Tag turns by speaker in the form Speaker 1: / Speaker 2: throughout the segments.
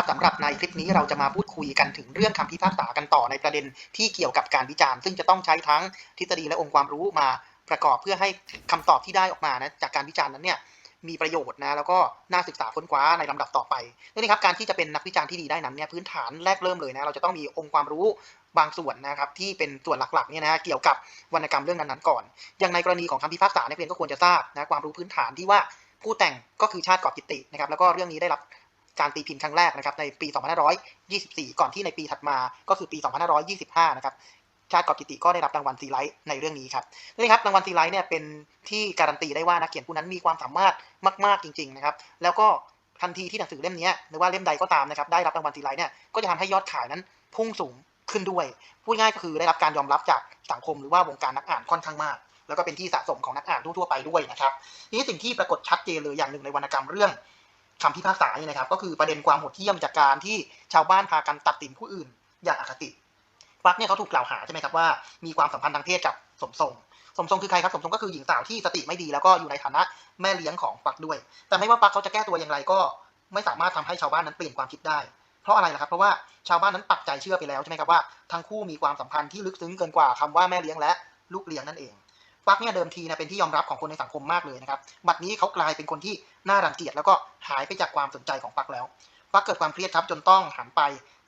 Speaker 1: นะครับสำหรับในคลิปนี้เราจะมาพูดคุยกันถึงเรื่องคำพิพากษากันต่อในประเด็นที่เกี่ยวกับการวิจารณ์ ซึ่งจะต้องใช้ทั้งทฤษฎีและองค์ความรู้มาประกอบเพื่อให้คำตอบที่ได้ออกมานะจากการวิจารณ์นั้นเนี่ยมีประโยชน์นะแล้วก็น่าศึกษาค้นคว้าในลำดับต่อไปนี่ครับการที่จะเป็นนักวิจารณ์ที่ดีได้นั้นเนี่ยพื้นฐานแรกเริ่มเลยนะเราจะต้องมีองค์ความรู้บางส่วนนะครับที่เป็นส่วนหลักๆเนี่ยนะเกี่ยวกับวรรณกรรมเรื่องนั้นๆก่อน อย่างในกรณีของคำพิพากษานักเรียนก็ควรจะทราบนะความรู้พื้นฐานที่ว่าผู้แต่งก็คือชาติกอบกิตตินะครับแล้วก็เรื่องนี้ได้รับ การตีพิมพ์ครั้งแรกนะครับในปี 2524 ก่อนที่ในปีถัดมาก็คือปี 2525 นะครับชาติกอบกิติก็ได้รับรางวัลซีไลท์ในเรื่องนี้ครับนี่ครับรางวัลซีไลท์เนี่ยเป็นที่การันตีได้ว่านักเขียนผู้นั้นมีความสามารถมาก ๆจริง ๆ นะครับ แล้วก็ทันทีที่หนังสือเล่มนี้หรือว่าเล่มใดก็ตามนะครับได้รับรางวัลซีไลท์เนี่ยก็จะทำให้ยอดขายนั้นพุ่งสูงขึ้นด้วย พูดง่ายก็คือได้รับการยอมรับจากสังคมหรือว่าวงการนักอ่านค่อนข้างมาก แล้วก็เป็นที่สะสมของนักอ่านทั่วๆไปด้วยนะครับนี่สิ่งที่ปรากฏชัดเจนเลยอย่างหนึ่งในวรรณกรรมเรื่อง คำพิพากษานี่นะครับ ก็คือประเด็นความโหดเหี้ยมจากการที่ชาวบ้านพากันตัดสินผู้อื่น อย่างอคติฟักเนี่ยเขาถูกกล่าวหาใช่ไหมครับว่ามีความสัมพันธ์ทางเพศกับสมทรงสมทรงคือใครครับสมทรงก็คือหญิงสาวที่สติไม่ดีแล้วก็อยู่ในฐานะแม่เลี้ยงของฟักด้วย แต่ไม่ว่าฟักเขาจะแก้ตัวอย่างไรก็ไม่สามารถทำให้ชาวบ้านนั้นเปลี่ยนความคิดได้ เพราะอะไรล่ะครับ เพราะว่าชาวบ้านนั้นปักใจเชื่อไปแล้วใช่ไหมครับว่าทั้งคู่มีความสัมพันธ์ที่ลึกซึ้งเกินกว่าคำว่าแม่เลี้ยงและลูกเลี้ยงนั่นเอง ฟักเนี่ยเดิมทีนะเป็นที่ยอมรับของคนในสังคมมากเลยนะครับบัดนี้เขากลายเป็นคนที่น่ารังเกียจแล้วก็หายไปจากความสนใจของฟักแล้วฟักเกิดความเครียดครับจนต้องหันไป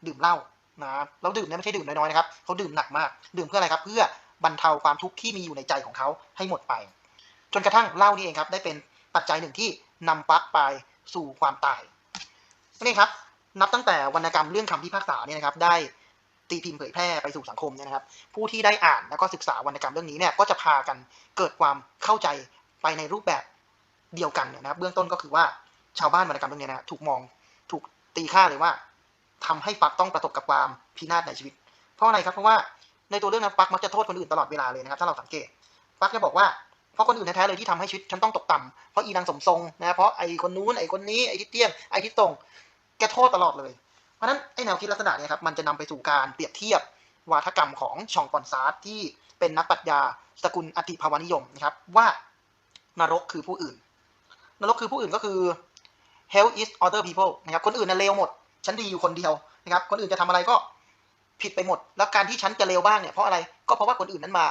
Speaker 1: ดื่มเหล้านะแล้วดื่มเนี่ยไม่ใช่ดื่มน้อยๆนะครับเขาดื่มหนักมาก ดื่มเพื่ออะไรครับ เพื่อบรรเทาความทุกข์ที่มีอยู่ในใจของเขาให้หมดไป จนกระทั่งเหล้านี่เองครับได้เป็นปัจจัยหนึ่งที่นำฟักไปสู่ความตายนี่ครับนับตั้งแต่วรรณกรรมเรื่องคำพิพากษาเนี่ยนะครับได้ ตีพิมพ์เผยแพร่ไปสู่สังคมเนี่ยนะครับ ผู้ที่ได้อ่านแล้วก็ศึกษาวรรณกรรมเรื่องนี้เนี่ยก็จะพากันเกิดความเข้าใจไปในรูปแบบเดียวกันเนี่ยนะครับ เบื้องต้นก็คือว่าชาวบ้านวรรณกรรมเรื่องนี้นะถูกมองถูกตีค่าเลยว่าทำให้ฟักต้องประสบกับความพินาศในชีวิต เพราะอะไรครับเพราะว่าในตัวเรื่องนั้นฟักมักจะโทษคนอื่นตลอดเวลาเลยนะครับ ถ้าเราสังเกตฟักจะบอกว่าเพราะคนอื่นแท้ๆเลยที่ทำให้ชีวิตฉันต้องตกต่ำเพราะอีนางสมทรงนะเพราะไอ้คนนู้นไอ้คนนี้ไอ้ทิศเตี้ยงไอ้ทิศตรงแกโทษตลอดเลย ราะฉะนั้นไอแนวคิดลักษณะนี้ครับมันจะนำไปสู่การเปรียบเทียบวาทกรรมของชองปอนซาร์ที่เป็นนักปรัชญาสกุลอติภาวนิยมนะครับว่านรกคือผู้อื่น นรกคือผู้อื่นก็คือ hell is other people นะครับคนอื่นน่ะเลวหมด ฉันดีอยู่คนเดียวนะครับคนอื่นจะทำอะไรก็ผิดไปหมด แล้วการที่ฉันจะเลวบ้างเนี่ยเพราะอะไรก็เพราะว่าคนอื่นนั้นมา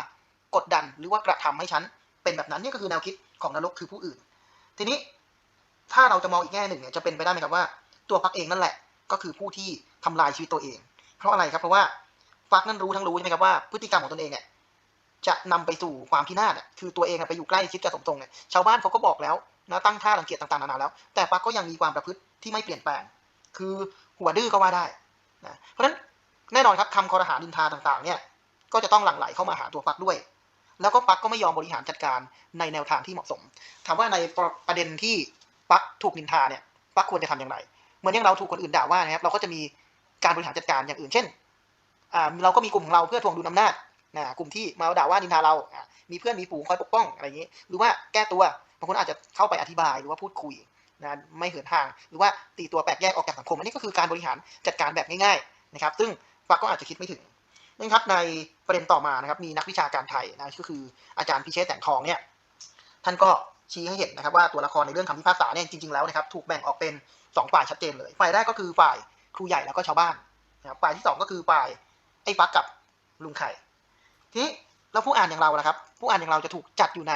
Speaker 1: กดดันหรือว่ากระทำให้ฉันเป็นแบบนั้นนี่ก็คือแนวคิดของนรกคือผู้อื่น ทีนี้ถ้าเราจะมองอีกแง่หนึ่งเนี่ยจะเป็นไปได้ไหมครับว่า ตัวพักเองนั่นแหละ ก็คือผู้ที่ทำลายชีวิตตัวเอง เพราะอะไรครับ เพราะว่าฟักนั้นรู้ทั้งรู้ใช่ไหมครับว่าพฤติกรรมของตนเองเนี่ยจะนำไปสู่ความพินาศคือตัวเองไปอยู่ใกล้ชิดกับสมทรงเนี่ยชาวบ้านเขาก็บอกแล้วนะตั้งท่ารังเกียจต่างๆนานาแล้ว แต่ฟักก็ยังมีความประพฤติที่ไม่เปลี่ยนแปลง คือหัวดื้อก็ว่าได้นะเพราะฉะนั้นแน่นอนครับคำคอรหาดินทาต่างๆเนี่ยก็จะต้องหลั่งไหลเข้ามาหาตัวฟักด้วย แล้วก็ฟักก็ไม่ยอมบริหารจัดการในแนวทางที่เหมาะสม ถามว่าในประเด็นที่ฟักถูกดินทาเนี่ยฟักควรจะทำอย่างไร เหมือนอย่างเราถูกคนอื่นด่าว่านะครับ เราก็จะมีการบริหารจัดการอย่างอื่นเช่นเราก็มีกลุ่มของเราเพื่อทวงดุลอำนาจนะกลุ่มที่มาด่าว่านินทาเรา มีเพื่อนมีฝูงคอยปกป้องอะไรอย่างนี้ หรือว่าแก้ตัวบางคนอาจจะเข้าไปอธิบายหรือว่าพูดคุยนะไม่เหินทาง หรือว่าตีตัวแปลกแยกออกจากสังคม อันนี้ก็คือการบริหารจัดการแบบง่ายๆนะครับ ซึ่งฟักก็อาจจะคิดไม่ถึงนะครับในประเด็นต่อมานะครับมีนักวิชาการไทยนะก็คืออาจารย์พิเชษแต่งทองเนี่ยท่านก็ชี้ให้เห็นนะครับว่าตัวละครในเรื่องคำพิพากษาเนี่ยจริงๆแล้วนะครับถูกแบ่งออกเป็น สองฝ่ายชัดเจนเลย ฝ่ายแรกก็คือฝ่ายครูใหญ่แล้วก็ชาวบ้านนะครับฝ่ายที่สองก็คือฝ่ายไอ้ฟักกับลุงไข่ทีนี้แล้วผู้อ่านอย่างเรานะครับ ผู้อ่านอย่างเราจะถูกจัดอยู่ใน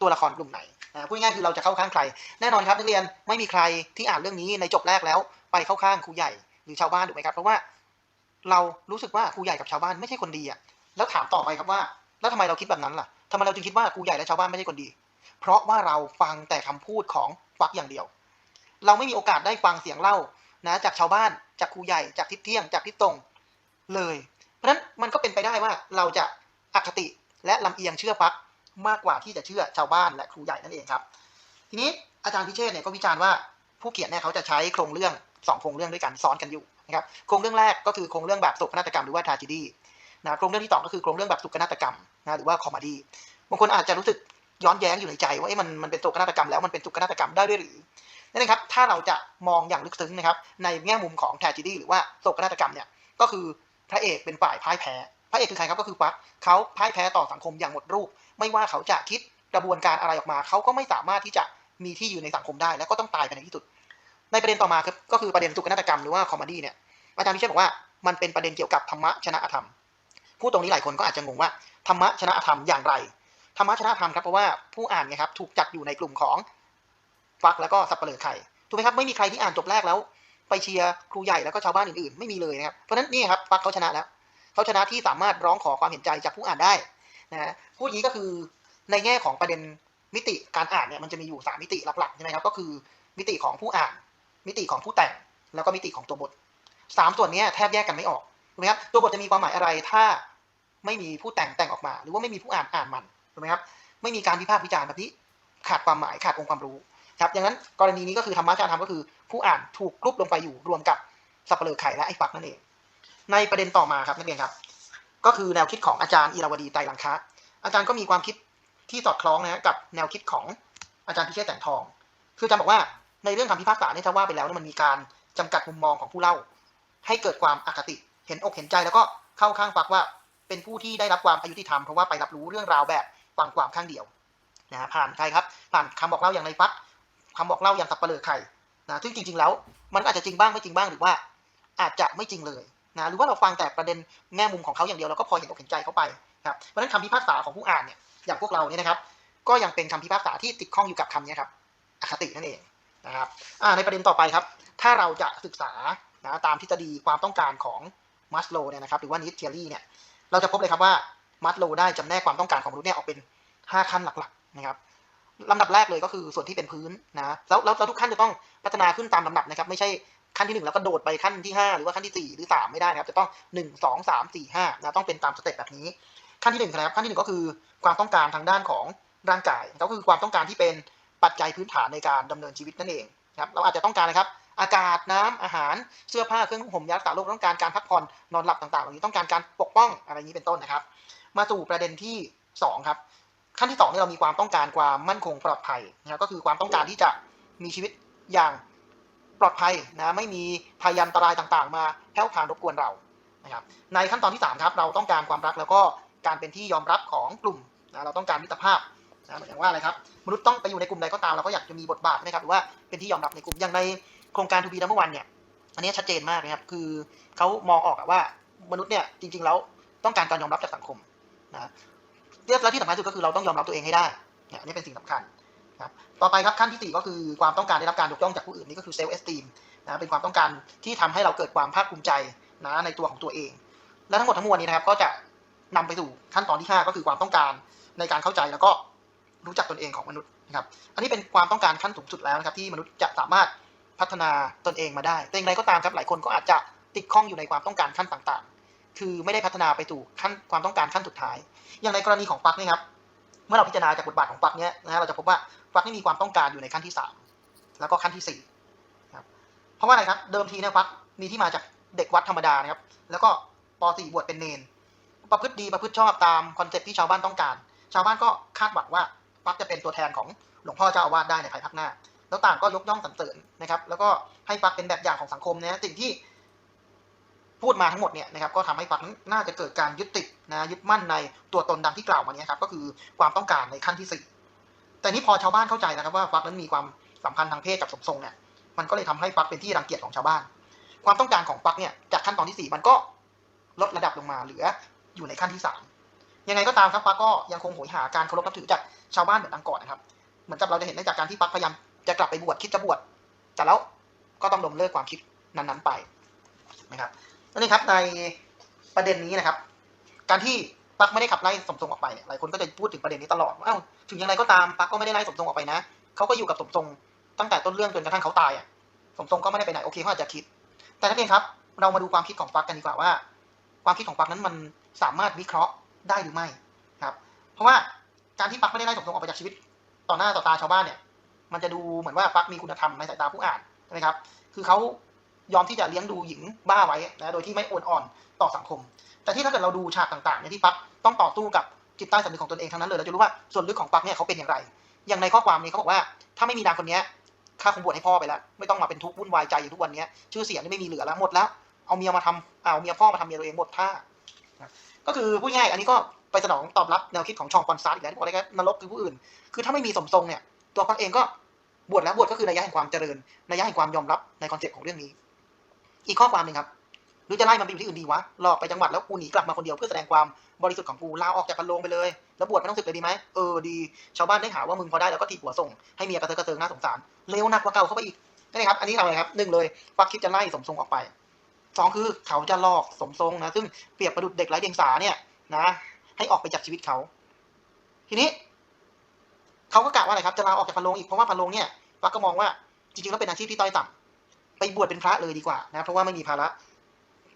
Speaker 1: ตัวละครกลุ่มไหนนะพูดง่ายคือเราจะเข้าข้างใคร แน่นอนครับนักเรียนไม่มีใครที่อ่านเรื่องนี้ในจบแรกแล้ว ไปเข้าข้างครูใหญ่หรือชาวบ้านถูกไหมครับ เพราะว่าเรารู้สึกว่าครูใหญ่กับชาวบ้านไม่ใช่คนดีอะแล้วถามต่อไปครับว่า แล้วทำไมเราคิดแบบนั้นล่ะทำไมเราจึงคิดว่าครูใหญ่และชาวบ้านไม่ใช่คนดี เพราะว่าเราฟังแต่คำพูดของฟักอย่างเดียว เราไม่มีโอกาสได้ฟังเสียงเล่านะจากชาวบ้านจากครูใหญ่จากทิศเที่ยงจากทิศตรงเลย เพราะฉะนั้นมันก็เป็นไปได้ว่าเราจะอคติและลำเอียงเชื่อฟักมากกว่าที่จะเชื่อชาวบ้านและครูใหญ่นั่นเองครับ ทีนี้อาจารย์พิเชษเนี่ยก็วิจารณ์ว่าผู้เขียนเนี่ยเขาจะใช้โครงเรื่องสองโครงเรื่องด้วยกันซ้อนกันอยู่นะครับโครงเรื่องแรกก็คือโครงเรื่องแบบสุกนาฏกรรมหรือว่าทาจิดีนะโครงเรื่องที่สองก็คือโครงเรื่องแบบสุกนาฏกรรมนะหรือว่าคอมดี้บางคนอาจจะรู้สึกย้อนแย้งอยู่ในใจว่ามันมันเป็นสุกนาฏกรรมแล้วมันเป็นสุกนาฏกรรมได้ด้วยหรือ นั่นนะครับถ้าเราจะมองอย่างลึกซึ้งนะครับในแง่มุมของแทจิดี้หรือว่าโศกนาฏกรรมเนี่ยก็คือพระเอกเป็นฝ่ายพ่ายแพ้ พระเอกคือใครครับก็คือฟักเขาพ่ายแพ้ต่อสังคมอย่างหมดรูป ไม่ว่าเขาจะคิดกระบวนการอะไรออกมา เขาก็ไม่สามารถที่จะมีที่อยู่ในสังคมได้ แล้วก็ต้องตายไปในที่สุด ในประเด็นต่อมาครับก็คือประเด็นสุกนาฏกรรมหรือว่าคอมเมดี้เนี่ยอาจารย์พิเชษบอกว่ามันเป็นประเด็นเกี่ยวกับธรรมะชนะอธรรมพูดตรงนี้หลายคนก็อาจจะงงว่าธรรมะชนะอธรรมอย่างไรธรรมะชนะธรรมครับเพราะว่าผู้อ่านไงครับถูกจัดอยู่ในกลุ่มของ ฟักแล้วก็สับเปลือไข่ถูกไหมครับไม่มีใครที่อ่านจบแรกแล้ว ไปเชียร์ครูใหญ่แล้วก็ชาวบ้านอื่นๆ ไม่มีเลยนะครับเพราะฉะนั้นนี่ครับฟักเขาชนะแล้วเขาชนะที่สามารถร้องขอความเห็นใจจากผู้อ่านได้นะฮะพูดงนี้ก็คือในแง่ของประเด็นมิติการอ่านเนี่ยมันจะมีอยู่สามมิติหลักๆใช่ไหมครับก็คือมิติของผู้อ่าน มิติของผู้แต่งแล้วก็มิติของตัวบทสามส่วนนี้แทบแยกกันไม่ออกถูกไหมครับตัวบทจะมีความหมายอะไรถ้าไม่มีผู้แต่งแต่งออกมา หรือว่าไม่มีผู้อ่านอ่านมันถูกไหมครับไม่มีการวิพากษ์วิจารณ์แบบนี้ขาดความหมายขาดองค์ความรู้ ครับอย่างนั้นกรณีนี้ก็คือธรรมะจาธรรมก็คือ ผู้อ่านถูกกรุ๊ปลงไปอยู่รวมกับสับเปลือไข่และไอ้ฟักนั่นเอง ในประเด็นต่อมาครับนักเรียนครับ ก็คือแนวคิดของอาจารย์อิราวดีไตรลังคะ อาจารย์ก็มีความคิดที่สอดคล้องนะกับแนวคิดของอาจารย์พิเชษแต่งทอง คืออาจารย์บอกว่าในเรื่องคำพิพากษาเนี่ยถ้าว่าไปแล้วเนี่ยมันมีการจำกัดมุมมองของผู้เล่า ให้เกิดความอคติ เห็นอกเห็นใจแล้วก็เข้าข้างฟักว่าเป็นผู้ที่ได้รับความอายุติธรรมเพราะว่าไปรับรู้เรื่องราวแบบฟังความข้างเดียวนะฮะผ่านใครครับผ่านคำบอกเล่าอย่างในฟัก คำบอกเล่าอย่างสับเปลือไข่นะซึ่งจริง ๆ แล้ว มันอาจจะจริงบ้างไม่จริงบ้างหรือว่า อาจจะไม่จริงเลยนะหรือว่าเราฟังแต่ประเด็นแง่มุมของเขาอย่างเดียวเราก็พอเห็นอกเห็นใจเขาไปครับเพราะฉะนั้นคำพิพากษาของผู้อ่านเนี่ยอย่างพวกเราเนี่ยนะครับ ก็ยังเป็นคำพิพากษาที่ติดข้องอยู่กับคำนี้ครับอคตินั่นเองนะครับในประเด็นต่อไปครับ ถ้าเราจะศึกษานะตามทฤษฎีความต้องการของมัสโลเนี่ยนะครับหรือว่านิสเทียรี่เนี่ยเราจะพบเลยครับว่ามัสโลได้จำแนกความต้องการของมนุษย์เนี่ยออกเป็น 5 ขั้นหลักๆนะครับ ลำดับแรกเลยก็คือส่วนที่เป็นพื้นนะแล้วแล้วทุกขั้นจะต้องพัฒนาขึ้นตามลำดับนะครับ ไม่ใช่ขั้นที่ 1 แล้วก็โดดไปขั้นที่ 5 หรือว่าขั้นที่ 4 หรือ 3 ไม่ได้นะครับ จะต้อง 1 2 3 4 5นะต้องเป็นตามสเต็ปแบบนี้ ขั้นที่1นะครับขั้นที่ 1 ก็คือความต้องการทางด้านของร่างกายก็คือความต้องการที่เป็นปัจจัยพื้นฐานในการดำเนินชีวิตนั่นเองครับเราอาจจะต้องการนะครับอากาศน้ำอาหารเสื้อผ้าเครื่องห่มยารักษาโรคต้องการการพักผ่อนนอนหลับต่างๆเหล่านี้ต้องการการปกป้องอะไรนี้เป็นต้นนะครับ มาสู่ประเด็นที่2ครับ ขั้นที่2นี่เรามีความต้องการความมั่นคงปลอดภัยนะครับก็คือความต้องการที่จะมีชีวิตอย่างปลอดภัยนะไม่มีภัยอันตรายต่างๆ มาแผ่วพานรบกวนเรานะครับในขั้นตอนที่3ครับเราต้องการความรักแล้วก็การเป็นที่ยอมรับของกลุ่มนะเราต้องการมิตรภาพนะหมือนว่าอะไรครับมนุษย์ต้องไปอยู่ในกลุ่มใดก็ตามเราก็อยากจะมีบทบาทนะครับหรือว่าเป็นที่ยอมรับในกลุ่มอย่างในโครงการทูบีดัมเบิลวันเนี่ยอันนี้ชัดเจนมากนะครับคือเขามองออกว่ามนุษย์เนี่ยจริงๆแล้วต้องการการยอมรับจากสังคมนะ เรียกแล้วที่สำคัญสุดก็คือเราต้องยอมรับตัวเองให้ได้เนี่ยอันนี้เป็นสิ่งสำคัญครับต่อไปครับขั้นที่ 4 ก็คือความต้องการได้รับการยกย่องจากผู้อื่นนี่ก็คือเซลฟ์เอสติมนะเป็นความต้องการที่ทำให้เราเกิดความภาคภูมิใจนะในตัวของตัวเอง และทั้งหมดทั้งมวลนี้นะครับก็จะนำไปสู่ขั้นตอนที่ 5 ก็คือความต้องการในการเข้าใจแล้วก็รู้จักตนเองของมนุษย์นะครับ อันนี้เป็นความต้องการขั้นสูงสุดแล้วนะครับ ที่มนุษย์จะสามารถพัฒนาตนเองมาได้ แต่อย่างไรก็ตามครับหลายคนก็อาจจะติดข้องอยู่ในความต้องการขั้นต่างๆ คือไม่ได้พัฒนาไปสู่ขั้นความต้องการขั้นสุดท้าย อย่างในกรณีของปักนี่ครับ เมื่อเราพิจารณาจากบทบาทของปักเนี้ยนะฮะเราจะพบว่าปักนี่มีความต้องการอยู่ในขั้นที่ 3 แล้วก็ขั้นที่4ครับเพราะว่าอะไรครับเดิมทีนี่ยปักมีที่มาจากเด็กวัดธรรมดานะครับ แล้วก็ป .4 บวชเป็นเนน ประพฤติดีประพฤติชอบตามคอนเซ็ปต์ที่ชาวบ้านต้องการ ชาวบ้านก็คาดหวังว่าปักจะเป็นตัวแทนของหลวงพ่อเจ้าอาวาสได้ในภายภาคหน้า แล้วต่างก็ยกย่องสรรเสริญนะครับ แล้วก็ให้ปักเป็นแบบอย่างของสังคมนะสิ่งที่ พูดมาทั้งหมดเนี่ยนะครับก็ทำให้ปักน่าจะเกิดการยึดติดนะยึดมั่นในตัวตนดังที่กล่าวมานี้ครับก็คือความต้องการในขั้นที่สี่แต่นี่พอชาวบ้านเข้าใจนะครับว่าฟักนั้นมีความสัมพันธ์ทางเพศกับสมทรงเนี่ยมันก็เลยทำให้ฟักเป็นที่รังเกียจของชาวบ้าน ความต้องการของฟักเนี่ยจากขั้นตอนที่สี่มันก็ลดระดับลงมาเหลืออยู่ในขั้นที่สามยังไงก็ตามครับฟักก็ยังคงโหยหาการเคารพนับถือจากชาวบ้านแบบดังก่อนนะครับเหมือนกับเราจะเห็นได้จากการที่ปักพยายามจะกลับไปบวชคิดจะบวชแต่แล้วก็ต้องล้มเลิกความคิดนั้นๆไปนะครับ นั่นเองครับในประเด็นนี้นะครับ การที่ปักไม่ได้ขับไล่สมทรงออกไปเนี่ยหลายคนก็จะพูดถึงประเด็นนี้ตลอดว่าถึงอย่างไรก็ตามปักก็ไม่ได้ไล่สมทรงออกไปนะเขาก็อยู่กับสมทรงตั้งแต่ต้นเรื่องจนกระทั่งเขาตายอะสมทรงก็ไม่ได้ไปไหนโอเคเขาอาจจะคิด แต่นักเรียนครับ เรามาดูความคิดของปักกันดีกว่าว่า ความคิดของปักนั้นมันสามารถวิเคราะห์ได้หรือไม่ครับ เพราะว่าการที่ปักไม่ได้ไล่สมทรงออกไปจากชีวิต ต่อหน้าต่อตาชาวบ้านเนี่ย มันจะดูเหมือนว่าปักมีคุณธรรมในสายตาผู้อ่านใช่ไหมครับ คือเขา ยอมที่จะเลี้ยงดูหญิงบ้าไว้นะโดยที่ไม่โอนอ่อนต่อสังคม แต่ที่ถ้าเกิดเราดูฉากต่างๆเนี่ยที่ปักต้องต่อสู้กับจิตใต้สำนึกของตนเองทั้งนั้นเลยเราจะรู้ว่าส่วนลึกของปักเนี่ยเขาเป็นอย่างไร อย่างในข้อความนี้เขาบอกว่าถ้าไม่มีนางคนนี้ข้าคงบวชให้พ่อไปแล้ว ไม่ต้องมาเป็นทุกข์วุ่นวายใจอยู่ทุกวันนี้ชื่อเสียงนี่ไม่มีเหลือแล้วหมดแล้วเอาเมียมาทำเอาเมียพ่อมาทำเมียตัวเองหมดท่าก็คือพูดง่ายอันนี้ก็ไปสนองตอบรับแนวคิดของชองปอนซาร์อีกแล้วที่บอกอะไรกันนรกคือผู้อื่น คือถ้าไม่มีสมทรงเนี่ยตัวปักเองก็บวชแล้วบวชก็คือนัยะแห่งความเจริญนัยยะแห่งความยอมรับในคอนเซ็ปต์ของเรื่องนี้ อีกข้อความหนึ่งครับหรือจะไล่มันไปอยู่ที่อื่นดีวะหลอกไปจังหวัดแล้วกูหนีกลับมาคนเดียวเพื่อแสดงความบริสุทธิ์ของกูลาออกจากพันโรงไปเลย แล้วบวชไม่ต้องศึกเลยดีไหมเออดีชาวบ้านได้หาว่ามึงพอได้แล้วก็ถีบหัวส่งให้เมียกระเซาะกระเซิงน่าสงสารเลวหนักกว่าเก่าเข้าไปอีกนี่ครับอันนี้ทำอะไรครับหนึ่งเลยฟักคิดจะไล่สมทรงออกไปสองคือเขาจะหลอกสมทรงนะซึ่งเปรียบประดุจเด็กไร้เดียงสาเนี่ยนะ ให้ออกไปจากชีวิตเขา ทีนี้เขาก็กะว่าอะไรครับจะลาออกจากพันโรงอีกเพราะว่าพันโรงเนี่ยฟักก็มองว่าจริงๆแล้วเป็นอาชีพที่ต้อยต่ำ ไปบวชเป็นพระเลยดีกว่านะเพราะว่าไม่มีภาระ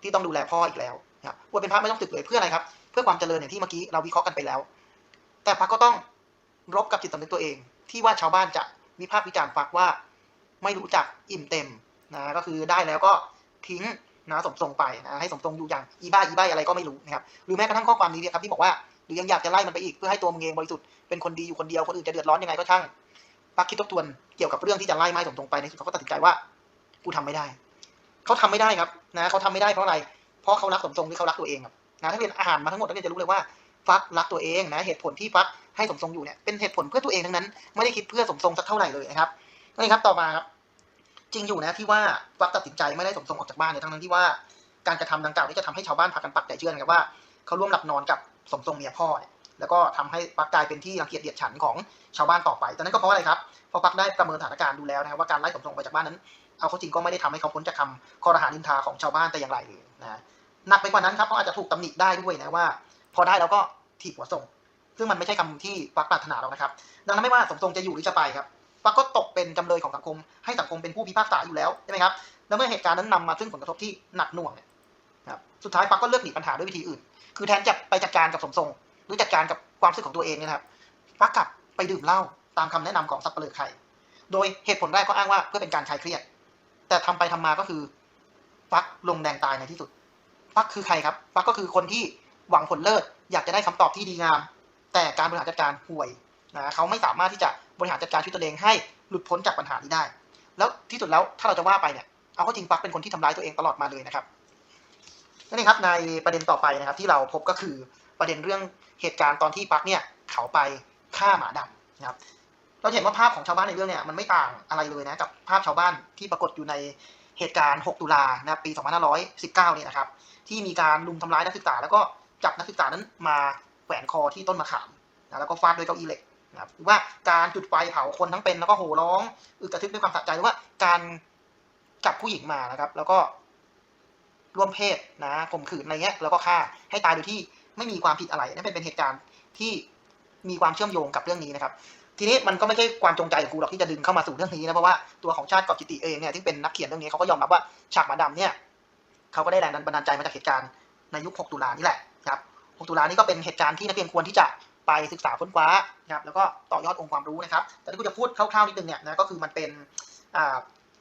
Speaker 1: ที่ต้องดูแลพ่ออีกแล้วนะครับบวชเป็นพระไม่ต้องตึกเลยเพื่ออะไรครับ เพื่อความเจริญอย่างที่เมื่อกี้เราวิเคราะห์กันไปแล้ว แต่ฟักก็ต้องรบกับจิตสำนึกตัวเอง ที่ว่าชาวบ้านจะวิพากษ์วิจารณ์ฟักว่าไม่รู้จักอิ่มเต็มนะก็คือได้แล้วก็ทิ้งนะสมทรงไปนะให้สมทรงอยู่อย่างอีบ้าอีบ้าอะไรก็ไม่รู้นะครับหรือแม้กระทั่งข้อความนี้เนี่ยครับที่บอกว่าหรือยังอยากจะไล่มันไปอีกเพื่อให้ตัวมึงเองบริสุทธิ์เป็นคนดีอยู่คนเดียวคนอื่นจะเดือดร้อนยังไงก็ช่างฟักคิดทบทวนเกี่ยวกับเรื่องที่จะไล่ไม้สมทรงไปในสุดเขาก็ตัดสินใจว่า กูทำไม่ได้ เขาทำไม่ได้ครับนะเขาทำไม่ได้เพราะอะไร เพราะเขารักสมทรงหรือเขารักตัวเองครับนะถ้าเรียนอาหารมาทั้งหมดนักเรียนจะรู้เลยว่าฟักรักตัวเองนะเหตุผลที่ฟักให้สมทรงอยู่เนี่ยเป็นเหตุผลเพื่อตัวเองทั้งนั้น ไม่ได้คิดเพื่อสมทรงสักเท่าไหร่เลยนะครับนี่ครับต่อมาครับจริงอยู่นะที่ว่าฟักตัดสินใจไม่ได้สมทรงออกจากบ้านเนี่ยทั้งนั้นที่ว่าการกระทำดังกล่าวนี้จะทำให้ชาวบ้านพากันปักใจเชื่อนะครับว่าเขาร่วมหลับนอนกับสมทรงเมียพ่อเนี่ยแล้วก็ทำให้ฟักกลายเป็นที่รังเกียจเดียดฉันของชาวบ้านต่อไปตอนนั้นก็เพราะอะไรครับเพราะฟักได้ประเมินสถานการณ์ดูแล้วนะว่าการไล่สมทรงไปจากบ้านนั้น เอาเข้าจริงก็ไม่ได้ทำให้เขาพ้นจากคำคอรหานินทาของชาวบ้านแต่อย่างไรเลยนะหนักไปกว่านั้นครับเขาอาจจะถูกตำหนิได้ด้วยนะว่า พอได้แล้วก็ถีบหัวส่ง ซึ่งมันไม่ใช่คำที่ฟักปรารถนาหรอกนะครับ ดังนั้นไม่ว่าสมทรงจะอยู่หรือจะไปครับฟักก็ตกเป็นจำเลยของสังคม ให้สังคมเป็นผู้พิพากษาอยู่แล้วใช่ไหมครับแล้วเมื่อเหตุการณ์นั้นนำมาซึ่งผลกระทบที่หนักหน่วงนะครับสุดท้ายฟักก็เลือกหนีปัญหาด้วยวิธีอื่น คือแทนจะไปจัดการกับสมทรง หรือจัดการกับความรู้สึกของตัวเองเนี่ยนะครับฟักกลับไปดื่มเหล้าตามคำแนะนำของสับเปลือกไข่โดยเหตุผลแรกก็อ้างว่าเพื่อเป็นการคลายเครียด แต่ทำไปทำมาก็คือฟักลงแดงตายในที่สุด ฟักคือใครครับ ฟักก็คือคนที่หวังผลเลิศ อยากจะได้คำตอบที่ดีงาม แต่การบริหารจัดการห่วยนะเขาไม่สามารถที่จะบริหารจัดการชีวิตตัวเองให้หลุดพ้นจากปัญหานี้ได้ แล้วที่สุดแล้วถ้าเราจะว่าไปเนี่ยเอาข้าจริงฟักเป็นคนที่ทำร้ายตัวเองตลอดมาเลยนะครับนั่นเองครับในประเด็นต่อไปนะครับ ที่เราพบก็คือประเด็นเรื่องเหตุการณ์ตอนที่ฟักเนี่ยเขาไปฆ่าหมาดำนะครับ เราเห็นว่าภาพของชาวบ้านในเรื่องเนี่ยมันไม่ต่างอะไรเลยนะกับภาพชาวบ้านที่ปรากฏอยู่ในเหตุการณ์ 6 ตุลานะปี 2519 เนี่ยนะครับ ที่มีการลุมทำร้ายนักศึกษา แล้วก็จับนักศึกษานั้นมาแขวนคอที่ต้นมะขามนะแล้วก็ฟาดด้วยเก้าอี้เหล็กนะหรือว่าการจุดไฟเผาคนทั้งเป็นแล้วก็โห่ร้องอึกระทึกด้วยความสะใจหรือว่าการจับผู้หญิงมานะครับ แล้วก็ร่วมเพศนะข่มขืนอะไรเงี้ยแล้วก็ฆ่าให้ตายโดยที่ไม่มีความผิดอะไรนั่นเป็นเหตุการณ์ที่มีความเชื่อมโยงกับเรื่องนี้นะครับ ทีนี้มันก็ไม่ใช่ความจงใจของกูหรอกที่จะดึงเข้ามาสู่เรื่องนี้นะเพราะว่าตัวของชาติกอบจิตติเองเนี่ยที่เป็นนักเขียนเรื่องนี้เขาก็ยอมรับว่าฉากหมาดำเนี่ยเขาก็ได้แรงบันดาลใจมาจากเหตุการณ์ในยุค 6 ตุลานี่แหละครับ6ตุลานี่ก็เป็นเหตุการณ์ที่นักเรียนควรที่จะไปศึกษาค้นคว้านะครับแล้วก็ต่อยอดองค์ความรู้นะครับ แต่ที่กูจะพูดคร่าวๆนิดนึงเนี่ยนะก็คือมันเป็น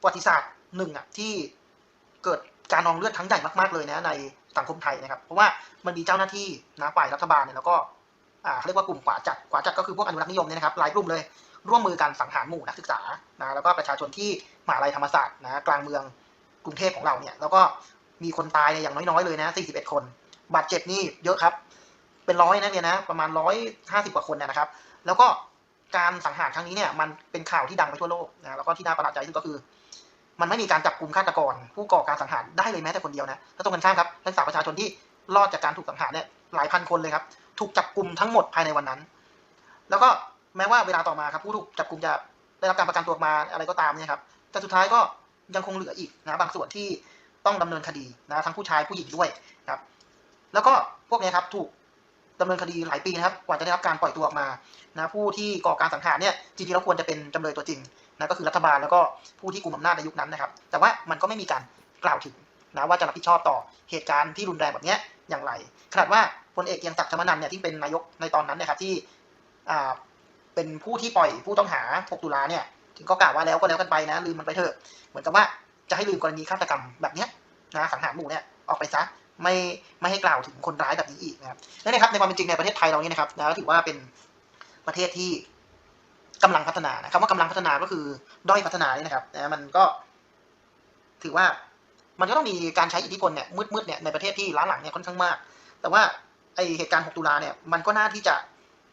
Speaker 1: ประวัติศาสตร์หนึ่งอะที่เกิดการนองเลือดทั้งใหญ่มากๆเลยนะในสังคมไทยนะครับ เพราะว่ามันมีเจ้าหน้าที่นะฝ่ายรัฐบาลเนี่ยแล้วก็ อ่าเขาเรียกว่ากลุ่มขวาจัดขวาจัดก็คือพวกอนุรักษ์นิยมเนี่ยนะครับหลายกลุ่มเลยร่วมมือกันสังหารหมู่นักศึกษานะแล้วก็ประชาชนที่มหาลัยธรรมศาสตร์นะกลางเมืองกรุงเทพของเราเนี่ยแล้วก็มีคนตายเนี่ยอย่างน้อยๆเลยนะ 41 คน บาดเจ็บนี่เยอะครับ เป็นร้อยนะเนี่ยนะ ประมาณ 150 กว่าคนนะครับ แล้วก็การสังหารครั้งนี้เนี่ยมันเป็นข่าวที่ดังไปทั่วโลกนะแล้วก็ที่น่าประหลาดใจที่สุดก็คือ มันไม่มีการจับกลุ่มฆาตกร ผู้ก่อการสังหารได้เลยแม้แต่คนเดียวนะแล้วตรงกันข้ามครับนักศึกษาประชาชนที่รอดจากการถูกสังหารเนี่ยหลายพันคนเลยครับ ถูกจับกลุ่มทั้งหมดภายในวันนั้น แล้วก็แม้ว่าเวลาต่อมาครับผู้ถูกจับกลุ่มจะได้รับการประกันตัวมาอะไรก็ตามเนี่ยครับแต่สุดท้ายก็ยังคงเหลืออีกนะบางส่วนที่ต้องดำเนินคดีนะทั้งผู้ชายผู้หญิงด้วยครับ แล้วก็พวกเนี้ยครับถูกดำเนินคดีหลายปีนะครับกว่าจะได้รับการปล่อยตัวออกมานะผู้ที่ก่อการสังหารเนี่ยจริงๆแล้วควรจะเป็นจำเลยตัวจริงนะก็คือรัฐบาลแล้วก็ผู้ที่กุมอำนาจในยุคนั้นนะครับ แต่ว่ามันก็ไม่มีการกล่าวถึงนะว่าจะรับผิดชอบต่อเหตุการณ์ที่รุนแรงแบบเนี้ยอย่างไรขนาดว่า ลเอกเกียงศักดิ์ชมนันเนี่ยที่เป็นนายกในตอนนั้นนะครับที่เป็นผู้ที่ปล่อยผู้ต้องหา 6 ตุลาเนี่ยถึงก็กล่าวว่าแล้วก็แล้วกันไปนะลืมมันไปเถอะเหมือนกับว่าจะให้ลืมกรณีฆาตกรรมแบบเนี้ยนะสังหารหมู่เนี่ยออกไปซะไม่ไม่ให้กล่าวถึงคนร้ายแบบนี้อีกนะครับและนะครับในความเป็นจริงในประเทศไทยเราเนี่ยนะครับนะถือว่าเป็นประเทศที่กำลังพัฒนานะคำว่ากำลังพัฒนาก็คือด้อยพัฒนานี่นะครับนะมันก็ถือว่ามันก็ต้องมีการใช้อิทธิพลเนี่ยมืดๆเนี่ยในประเทศที่ล้าหลังเนี่ยค่อนข้างมาก แต่ว่า ไอเหตุการณ์ 6 ตุลาเนี่ยมันก็น่าที่จะ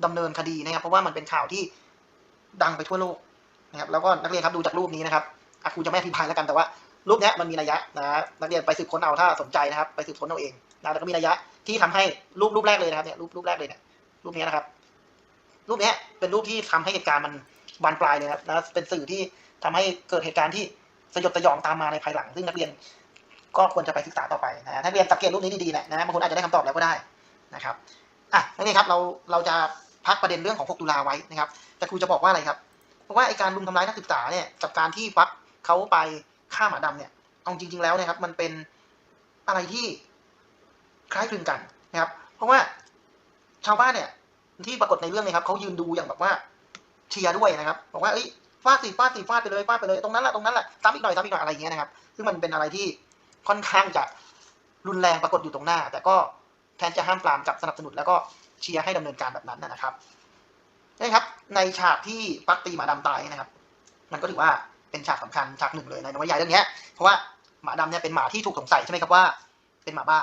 Speaker 1: ดำเนินคดีนะครับ เพราะว่ามันเป็นข่าวที่ดังไปทั่วโลกนะครับแล้วก็นักเรียนครับดูจากรูปนี้นะครับอะครูจะไม่อธิบายแล้วกันแต่ว่ารูปนี้มันมีนัยยะนะนักเรียนไปสืบค้นเอาถ้าสนใจนะครับ ไปสืบค้นเอาเองนะแล้วก็มีนัยยะที่ทำให้รูปรูปแรกเลยนะครับเนี่ยรูปรูปแรกเลยเนี่ยรูปนี้นะครับ รูปนี้เป็นรูปที่ทำให้เหตุการณ์มันบานปลายเลยนะครับนะเป็นสื่อที่ทำให้เกิดเหตุการณ์ที่สยดสยองตามมาในภายหลัง ซึ่งนักเรียนก็ควรจะไปศึกษาต่อไปนะนักเรียนสังเกตรูปนี้ดีๆนะนะบางคนอาจจะได้คำตอบแล้วก็ได้ นะครับอะนักเรียนครับเราเราจะพักประเด็นเรื่องของ 6 ตุลาไว้นะครับแต่ครูจะบอกว่าอะไรครับ เพราะว่าไอการลุมทำร้ายนักศึกษาเนี่ยกับการที่ฟักเขาไปฆ่าหมาดำเนี่ยเอาจริง ๆแล้วนะครับมันเป็นอะไรที่คล้ายคลึงกันนะครับ เพราะว่าชาวบ้านเนี่ยที่ปรากฏในเรื่องนะครับเขายืนดูอย่างแบบว่าเชียร์ด้วยนะครับบอกว่าเอ้ยฟาดสิฟาดสิฟาดไปเลยฟาดไปเลยตรงนั้นแหละตรงนั้นแหละซ้ำอีกหน่อยซ้ำอีกหน่อยอะไรอย่างเงี้ยนะครับซึ่งมันเป็นอะไรที่ค่อนข้างจะรุนแรงปรากฏอยู่ตรงหน้า แต่ก็ แทนจะห้ามปรามกับสนับสนุนแล้วก็เชียร์ให้ดำเนินการแบบนั้นนะครับนี่ครับ ในฉากที่ปักตีหมาดำตายนะครับ มันก็ถือว่าเป็นฉากสำคัญฉากหนึ่งเลยในนวนิยายเรื่องนี้เพราะว่าหมาดำเนี่ยเป็นหมาที่ถูกสงสัยใช่ไหมครับว่า เป็นหมาบ้า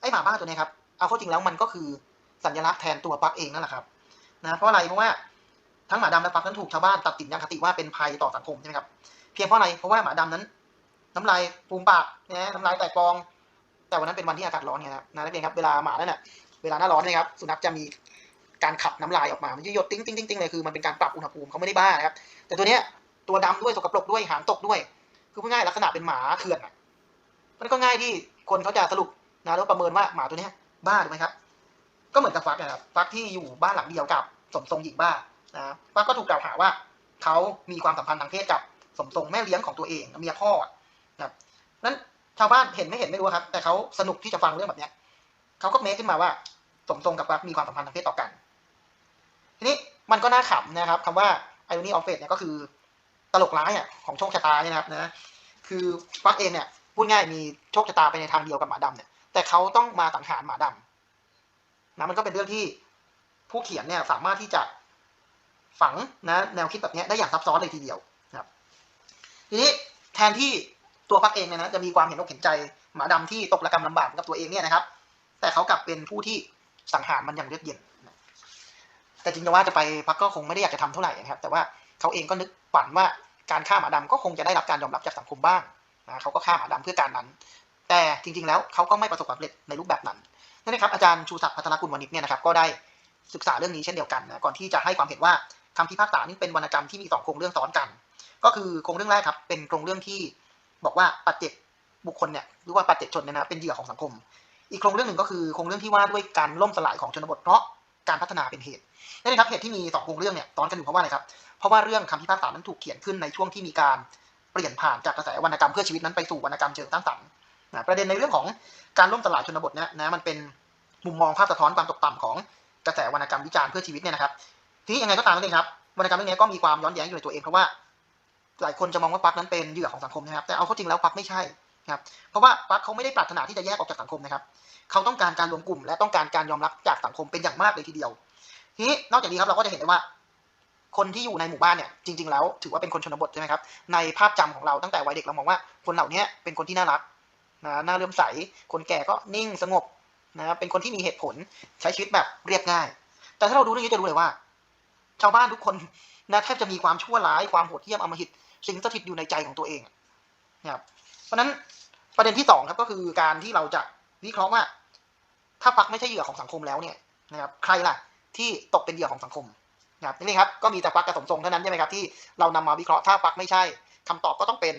Speaker 1: ไอหมาบ้าตัวนี้ครับเอาเข้าจริงแล้วมันก็คือสัญลักษณ์แทนตัวปักเองนั่นแหละครับนะเพราะอะไรเพราะว่าทั้งหมาดำและปักนั้นถูกชาวบ้านตัดสินยังคติว่าเป็นภัยต่อสังคมใช่ไหมครับเพียงเพราะอะไรเพราะว่าหมาดำนั้นน้ำลายฟูมปากนะน้ำลายแตกฟอง แต่วันนั้นเป็นวันที่อากาศร้อนไงครับนะนักเรียนครับเวลาหมานั่นน่ะเวลาหน้าร้อนเนะครับสุนัขจะมีการขับน้ำลายออกมา มันจะหยดติ้งติ้งติ้งติ้งเลยคือมันเป็นการปรับอุณหภูมิเขาไม่ได้บ้านะครับ แต่ตัวเนี้ยตัวดำด้วยสกปรกด้วยหางตกด้วย คือพูดง่ายลักษณะเป็นหมาเถื่อนมันก็ง่ายที่คนเขาจะสรุปนะแล้วประเมินว่าหมาตัวเนี้ยบ้าถูกไหมครับ ก็เหมือนกับฟักนะครับฟักที่อยู่บ้านหลังเดียวกับสมทรงหญิงบ้านะฟักก็ถูกกล่าวหาว่าเขามีความสัมพันธ์ทางเพศกับสมทรงแม่เลี้ยงของตัวเองเมียพ่อนะครับนั้น ชาวบ้านเห็นไม่เห็นไม่รู้ครับ แต่เขาสนุกที่จะฟังเรื่องแบบเนี้ยเขาก็เมคขึ้นมาว่าสมทรงกับฟักมีความสัมพันธ์ทางเพศต่อกัน ทีนี้มันก็น่าขำนะครับคำว่า irony of fate เนี่ยก็คือตลกร้ายอะของโชคชะตาเนี่ยนะครับนะคือฟักเองเนี่ยพูดง่ายมีโชคชะตาไปในทางเดียวกับหมาดำเนี่ย แต่เขาต้องมาสังหารหมาดำนะมันก็เป็นเรื่องที่ผู้เขียนเนี่ยสามารถที่จะฝังนะแนวคิดแบบนี้ได้อย่างซับซ้อนเลยทีเดียวครับ ทีนี้แทนที่ ตัวฟักเองเนี่ยนะจะมีความเห็นอกเห็นใจหมาดำที่ตกระกรรมลำบากกับตัวเองเนี่ยนะครับ แต่เขากลับเป็นผู้ที่สังหารมันอย่างเลือดเย็นแต่จริงๆว่าจะไปพักก็คงไม่ได้อยากจะทำเท่าไหร่นะครับ แต่ว่าเขาเองก็นึกฝันว่าการฆ่าหมาดำก็คงจะได้รับการยอมรับจากสังคมบ้างนะเขาก็ฆ่าหมาดำเพื่อการนั้น แต่จริง ๆ แล้วเขาก็ไม่ประสบความสำเร็จในรูปแบบนั้นนั่นนะครับอาจารย์ชูศักดิ์พัฒนกุลวณิชเนี่ยนะครับก็ได้ศึกษาเรื่องนี้เช่นเดียวกันนะก่อนที่จะให้ความเห็นว่าคำพิพากษานี่เป็นวรรณกรรมที่มีสองโครงเรื่องซ้อนกัน ก็คือโครงเรื่องแรกครับเป็นโครงเรื่องที่ บอกว่าปัจเจกบุคคลเนี่ยหรือว่าปัจเจกชนเนี่ยนะเป็นเหยื่อของสังคม อีกโครงเรื่องหนึ่งก็คือโครงเรื่องที่ว่าด้วยการล่มสลายของชนบทเพราะการพัฒนาเป็นเหตุนี่นะครับเหตุที่มีสองโครงเรื่องเนี่ยซ้อนกันอยู่เพราะว่าอะไรครับเพราะว่าเรื่องคำพิพากษานั้นถูกเขียนขึ้นในช่วงที่มีการเปลี่ยนผ่านจากกระแสวรรณกรรมเพื่อชีวิตนั้นไปสู่วรรณกรรมเชิงสร้างสรรค์นะประเด็นในเรื่องของการล่มสลายชนบทเนี่ยนะมันเป็นมุมมองภาพสะท้อนความตกต่ำของกระแสวรรณกรรมวิจารณ์เพื่อชีวิตเนี่ยนะครับทีนี้ยังไงก็ตามนั่นเองครับวรรณกรรมเรื่องนี้ก็มีความย้อนแย้งอยู่ในตัวเองเพราะว่า หลายคนจะมองว่าปักนั้นเป็นเหยื่อของสังคมนะครับ แต่เอาเข้าจริงแล้วปักไม่ใช่นะครับ เพราะว่าปักเขาไม่ได้ปรารถนาที่จะแยกออกจากสังคมนะครับ เขาต้องการการรวมกลุ่ม และต้องการการยอมรับจากสังคมเป็นอย่างมากเลยทีเดียว ทีนี้นอกจากนี้ครับเราก็จะเห็นได้ว่า คนที่อยู่ในหมู่บ้านเนี่ยจริง ๆ แล้วถือว่าเป็นคนชนบทใช่ไหมครับ ในภาพจำของเราตั้งแต่วัยเด็กเรามองว่าคนเหล่านี้เป็นคนที่น่ารักนะน่าเลื่อมใส คนแก่ก็นิ่งสงบนะเป็นคนที่มีเหตุผลใช้ชีวิตแบบเรียบง่าย แต่ถ้าเราดูเรื่องนี้จะรู้เลยว่า ชาวบ้านทุกคนนะแทบจะมีความชั่วร้ายความโหดเหี้ยมอมหิต สิงสถิตอยู่ในใจของตัวเองนะครับเพราะนั้นประเด็นที่สองครับก็คือการที่เราจะวิเคราะห์ว่า ถ้าฟักไม่ใช่เหยื่อของสังคมแล้วเนี่ยนะครับ ใครล่ะที่ตกเป็นเหยื่อของสังคมนะครับนี่ครับก็มีแต่ฟักกับสมทรงเท่านั้นใช่ไหมครับที่เรานำมาวิเคราะห์ถ้าฟักไม่ใช่คำตอบก็ต้องเป็น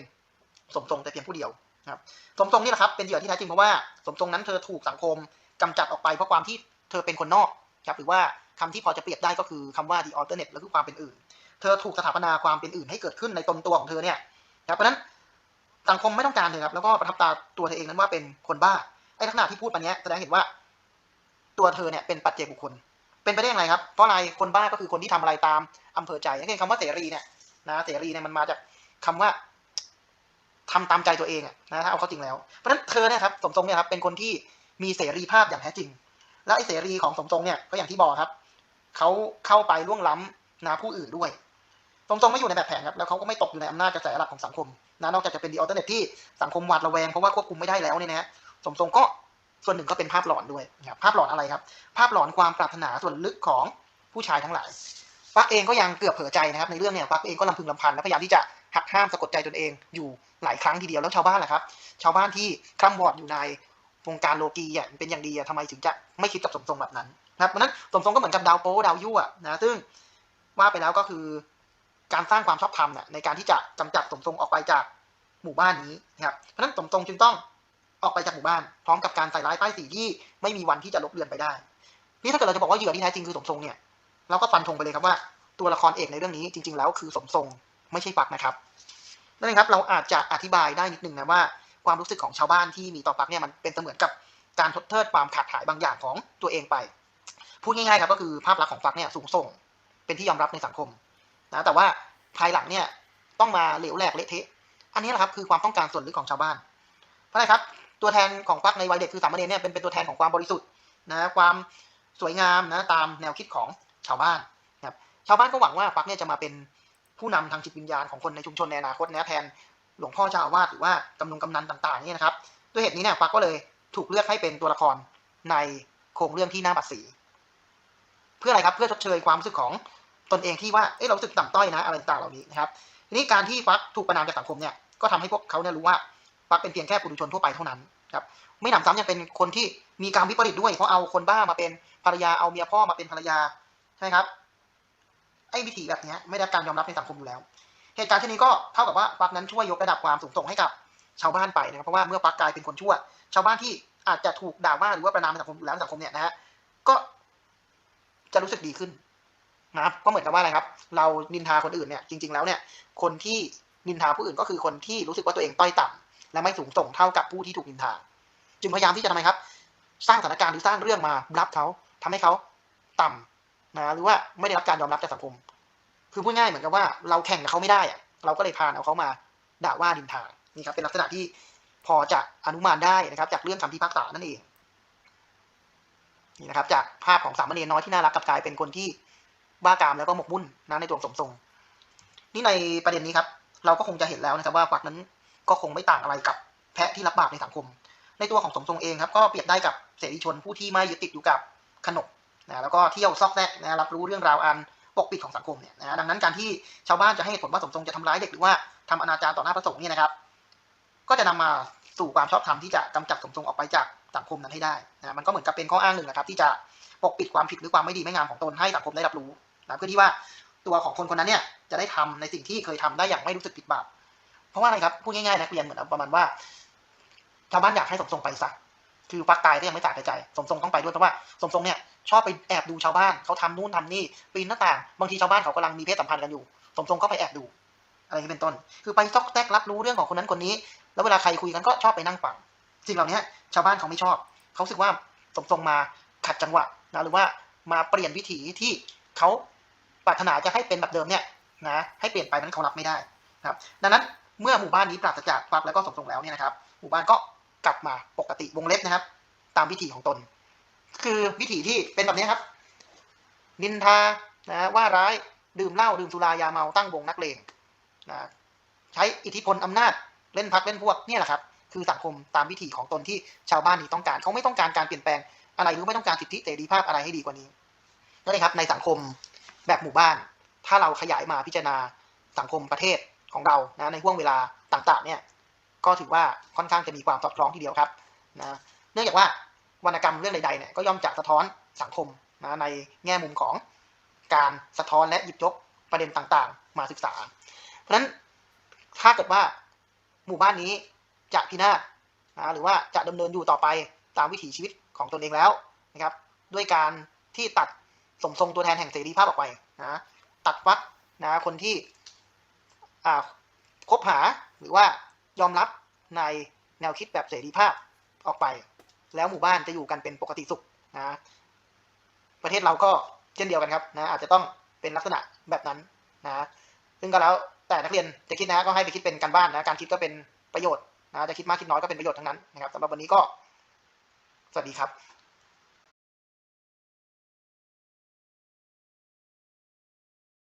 Speaker 1: สมทรงแต่เพียงผู้เดียวนะครับสมทรงนี่แหละครับเป็นเหยื่อที่แท้จริงเพราะว่าสมทรงนั้นเธอถูกสังคมกำจัดออกไปเพราะความที่เธอเป็นคนนอกครับหรือว่าคำที่พอจะเปรียบได้ก็คือคำว่า the alternate หรือคือความเป็นอื่น เธอถูกสถาปนาความเป็นอื่นให้เกิดขึ้นในตนตัวของเธอเนี่ยครับเพราะนั้นสังคมไม่ต้องการเธอครับ แล้วก็ประทับตาตัวเธอเองนั้นว่าเป็นคนบ้าไอ้ลักษณะที่พูดมาเนี้ยแสดงเห็นว่าตัวเธอเนี่ยเป็นปัจเจกบุคคล เป็นไปได้อย่างไรครับเพราะอะไรคนบ้าก็คือคนที่ทำอะไรตามอำเภอใจอย่างเช่นคำว่าเสรีเนี่ยนะเสรีเนี่ยมันมาจากคำว่าทำตามใจตัวเองอะนะถ้าเอาเข้าจริงแล้วเพราะฉะนั้นเธอเนี่ยครับสมทรงเนี่ยครับเป็นคนที่มีเสรีภาพอย่างแท้จริง แล้วไอ้เสรีของสมทรงเนี่ยก็อย่างที่บอกครับเขาเข้าไปล่วงล้ำนะผู้อื่นด้วย สมทรงไม่อยู่ในแบบแผนครับแล้วเขาก็ไม่ตกอยู่ในอำนาจกระแสหลักของสังคมนะนอกจากจะเป็นดีออเทอร์เนทที่สังคมหวาดระแวงเพราะว่าควบคุมไม่ได้แล้วเนี่ยนะสมทรงก็ส่วนหนึ่งก็เป็นภาพหลอนด้วยนะครับภาพหลอนอะไรครับ ภาพหลอนความปรารถนาส่วนลึกของผู้ชายทั้งหลายฟักเองก็ยังเกือบเผลอใจนะครับในเรื่องเนี่ยฟักเองก็ลำพึงลำพันและพยายามที่จะหักห้ามสะกดใจตนเองอยู่หลายครั้งทีเดียวแล้วชาวบ้านล่ะครับ ชาวบ้านที่คร่ำวอดอยู่ในวงการโลกีอะเป็นอย่างดีอะทำไมถึงจะไม่คิดกับสมทรงแบบนั้นนะครับเพราะฉะนั้นสมทรงก็เหมือนกับดาวโป๊ดาวยั่วนะซึ่งว่าไปแล้วก็คือ การสร้างความชอบธรรมเนี่ยในการที่จะกำจัดสมทรงออกไปจากหมู่บ้านนี้นะครับเพราะฉะนั้นสมทรงจึงต้องออกไปจากหมู่บ้าน พร้อมกับการใส่ร้ายป้ายสีที่ไม่มีวันที่จะลบเลือนไปได้นี่ถ้าเกิดเราจะบอกว่าเหยื่อที่แท้จริงคือสมทรงเนี่ยเราก็ฟันธงไปเลยครับว่าตัวละครเอกในเรื่องนี้จริง ๆ แล้วคือสมทรงไม่ใช่ปักนะครับนั่นเองครับเราอาจจะอธิบายได้นิดนึงนะว่าความรู้สึกของชาวบ้านที่มีต่อปักเนี่ยมันเป็นเสมือนกับการทดเทิดความขาดหายบางอย่างของตัวเองไป พูดง่ายๆครับก็คือภาพลักษณ์ของปักเนี่ยสูงส่ง เป็นที่ยอมรับในสังคม นะแต่ว่าภายหลังเนี่ยต้องมาเหลวแหลกเละเทะอันนี้แหละครับคือความต้องการส่วนลึกของชาวบ้าน เพราะอะไรครับตัวแทนของปักในวัยเด็กคือสามเณรเนี่ยเป็นเป็นตัวแทนของความบริสุทธิ์นะความสวยงามนะตามแนวคิดของชาวบ้านนะครับชาวบ้านก็หวังว่าปักเนี่ยจะมาเป็นผู้นำทางจิตวิญญาณของคนในชุมชนในอนาคตนะแทนหลวงพ่อเจ้าอาวาสหรือว่ากำนงกำนันต่างๆนี่นะครับด้วยเหตุนี้เนี่ยปักก็เลยถูกเลือกให้เป็นตัวละครในโครงเรื่องที่หน้าบัตรสี เพื่ออะไรครับเพื่อชดเชยความรู้สึกของ ตนเองที่ว่าเอ้เราสึกต่ำต้อยนะอะไรต่างเหล่านี้นะครับทีนี้การที่ฟักถูกประนามจากสังคมเนี่ยก็ทำให้พวกเขาเนี่ยรู้ว่าฟักเป็นเพียงแค่ปุถุชนทั่วไปเท่านั้นครับไม่หนำซ้ำยังเป็นคนที่มีการวิปริตด้วยเพราะเอาคนบ้ามาเป็นภรรยาเอาเมียพ่อมาเป็นภรรยาใช่ไหมครับไอ้วิธีแบบนี้ไม่ได้การยอมรับในสังคมอยู่แล้ว เหตุการณ์เช่นนี้ก็เท่ากับว่าฟักนั้นช่วยยกระดับความสูงส่งให้กับชาวบ้านไปนะครับเพราะว่าเมื่อฟักกลายเป็นคนชั่ว ชาวบ้านที่อาจจะถูกด่าว่าหรือว่าประนามในสังคมแล้วสังคมเนี่ยนะฮะก็จะรู้สึกดีขึ้น นะครับก็เหมือนกับว่าอะไรครับ เรานินทาคนอื่นเนี่ยจริง ๆแล้วเนี่ยคนที่นินทาผู้อื่นก็คือคนที่รู้สึกว่าตัวเองต้อยต่ำและไม่สูงส่งเท่ากับผู้ที่ถูกนินทา จึงพยายามที่จะทำไมครับ สร้างสถานการณ์หรือสร้างเรื่องมารับเขาทำให้เขาต่ำนะหรือว่าไม่ได้รับการยอมรับจากสังคม คือพูดง่ายเหมือนกับว่าเราแข่งกับเขาไม่ได้อะเราก็เลยพาเอาเขามาด่าว่าดินทานี่ครับเป็นลักษณะที่พอจะอนุมานได้นะครับ จากเรื่องคำพิพากษานั่นเองนี่นะครับ จากภาพของสามเณรน้อยที่น่ารักกับกลายเป็นคนที่ บ้ากามแล้วก็หมกมุ่นนะในตัวสมทรง นี่ในประเด็นนี้ครับ เราก็คงจะเห็นแล้วนะครับว่าฝักนั้นก็คงไม่ต่างอะไรกับแพะที่รับบาปในสังคม ในตัวของสมทรงเองครับก็เปรียบได้กับเสรีชนผู้ที่ไม่ยึดติดอยู่กับขนบนะแล้วก็เที่ยวซอกแซกนะรับรู้เรื่องราวอันปกปิดของสังคมเนี่ยนะดังนั้นการที่ชาวบ้านจะให้ผลว่าสมทรงจะทำร้ายเด็กหรือว่าทำอนาจารต่อหน้าพระสงฆ์เนี่ยนะครับ ก็จะนำมาสู่ความชอบธรรมที่จะกำจัดสมทรงออกไปจากสังคมนั้นให้ได้นะมันก็เหมือนกับเป็นข้ออ้างหนึ่งนะครับ ที่จะปกปิดความผิดหรือความไม่ดีไม่งามของตนให้สังคมได้รับรู้ นะเพื่อที่ว่าตัวของคนคนนั้นเนี่ยจะได้ทำในสิ่งที่เคยทำได้อย่างไม่รู้สึกผิดบาปเพราะว่าอะไรครับพูดง่ายๆนะเรียนเหมือนประมาณว่าชาวบ้านอยากให้สมทรงไปสักคือฟักตายก็ยังไม่สาใจสมทรงต้องไปด้วยเพราะว่าสมทรงเนี่ยชอบไปแอบดูชาวบ้านเขาทำนู่นทำนี่ปีนหน้าต่างบางทีชาวบ้านเขากำลังมีเพศสัมพันธ์กันอยู่ สมทรงก็ไปแอบดู อะไรนี้เป็นต้น คือไปซอกแซกรับรู้เรื่องของคนนั้นคนนี้ แล้วเวลาใครคุยกันก็ชอบไปนั่งฟังสิ่งเหล่านี้ชาวบ้านเขาไม่ชอบ เขาสึกว่าสมทรงมาขัดจังหวะนะหรือว่ามาเปลี่ยนวิถีที่เขา รารถนาจะให้เป็นแบบเดิมเนี่ยนะให้เปลี่ยนไปนั้นเขารับไม่ได้นะครับ ดังนั้นเมื่อหมู่บ้านนี้ปราศจากฟักแล้วก็สมทรงแล้วเนี่ยนะครับ หมู่บ้านก็กลับมาปกติวงเล็บนะครับ ตามวิถีของตน คือวิถีที่เป็นแบบนี้ครับ นินทานะว่าร้ายดื่มเหล้าดื่มสุรายาเมาตั้งวงนักเลงนะใช้อิทธิพลอำนาจเล่นพักเล่นพวกเนี่ยแหละครับคือสังคมตามวิถีของตนที่ชาวบ้านนี้ต้องการเขาไม่ต้องการการเปลี่ยนแปลงอะไรหรือไม่ต้องการสิทธิเสรีภาพอะไรให้ดีกว่านี้นั่นเองครับในสังคม แบบหมู่บ้าน ถ้าเราขยายมาพิจารณาสังคมประเทศของเรานะในห่วงเวลาต่างๆ เนี่ยก็ถือว่าค่อนข้างจะมีความสอดคล้องทีเดียวครับนะเนื่องจากว่าวรรณกรรมเรื่องใดๆเนี่ยก็ย่อมจะสะท้อนสังคมนะในแง่มุมของการสะท้อนและหยิบยกประเด็นต่างๆ มาศึกษา เพราะฉะนั้นถ้าเกิดว่าหมู่บ้านนี้จะพินาศนะหรือว่าจะดำเนินอยู่ต่อไปตามวิถีชีวิตของตนเองแล้วนะครับ ด้วยการที่ตัด สมทรงตัวแทนแห่งเสรีภาพออกไปนะตัดวัดนะคนที่อ่าคบหาหรือว่ายอมรับในแนวคิดแบบเสรีภาพออกไป แล้วหมู่บ้านจะอยู่กันเป็นปกติสุขนะประเทศเราก็เช่นเดียวกันครับนะอาจจะต้องเป็นลักษณะแบบนั้นนะซึ่งก็แล้วแต่นักเรียนจะคิดนะก็ให้ไปคิดเป็นการบ้านนะการคิดก็เป็นประโยชน์นะจะคิดมากคิดน้อยก็เป็นประโยชน์ทั้งนั้นนะครับสำหรับวันนี้ก็ สวัสดีครับ